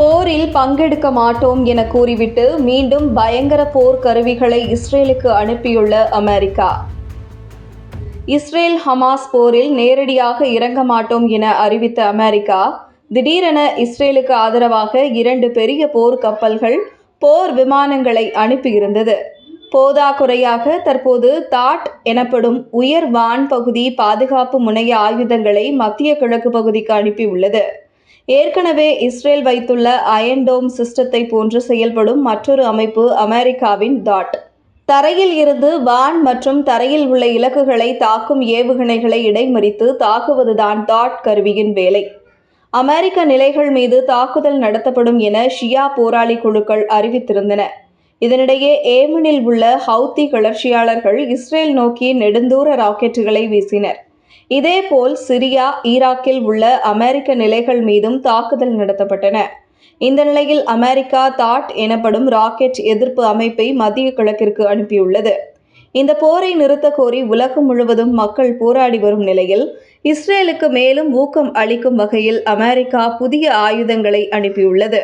போரில் பங்கெடுக்க மாட்டோம் என கூறிவிட்டு மீண்டும் பயங்கர போர் கருவிகளை இஸ்ரேலுக்கு அனுப்பியுள்ள அமெரிக்கா. இஸ்ரேல் ஹமாஸ் போரில் நேரடியாக இறங்க மாட்டோம் என அறிவித்த அமெரிக்கா திடீரென இஸ்ரேலுக்கு ஆதரவாக இரண்டு பெரிய போர் கப்பல்கள் போர் விமானங்களை அனுப்பியிருந்தது. போதாக்குறையாக தற்போது தாட் எனப்படும் உயர் வான் பகுதி பாதுகாப்பு முனைய ஆயுதங்களை மத்திய கிழக்கு பகுதிக்கு அனுப்பியுள்ளது. ஏற்கனவே இஸ்ரேல் வைத்துள்ள அயன்டோம் சிஸ்டத்தை போன்று செயல்படும் மற்றொரு அமைப்பு அமெரிக்காவின் டாட் தரையில் இருந்து வான் மற்றும் தரையில் உள்ள இலக்குகளை தாக்கும் ஏவுகணைகளை இடைமறித்து தாக்குவதுதான் டாட் கருவியின் வேலை. அமெரிக்க நிலைகள் மீது தாக்குதல் நடத்தப்படும் என ஷியா போராளி குழுக்கள் அறிவித்திருந்தன. இதனிடையே ஏமனில் உள்ள ஹவுத்தி கிளர்ச்சியாளர்கள் இஸ்ரேல் நோக்கி நெடுந்தூர ராக்கெட்டுகளை வீசினர். இதேபோல் சிரியா ஈராக்கில் உள்ள அமெரிக்க நிலைகள் மீதும் தாக்குதல் நடத்தப்பட்டன. இந்த நிலையில் அமெரிக்கா தாட் எனப்படும் ராக்கெட் எதிர்ப்பு அமைப்பை மத்திய கிழக்கிற்கு அனுப்பியுள்ளது. இந்த போரை நிறுத்த கோரி உலகம் முழுவதும் மக்கள் போராடி வரும் நிலையில் இஸ்ரேலுக்கு மேலும் ஊக்கம் அளிக்கும் வகையில் அமெரிக்கா புதிய ஆயுதங்களை அனுப்பியுள்ளது.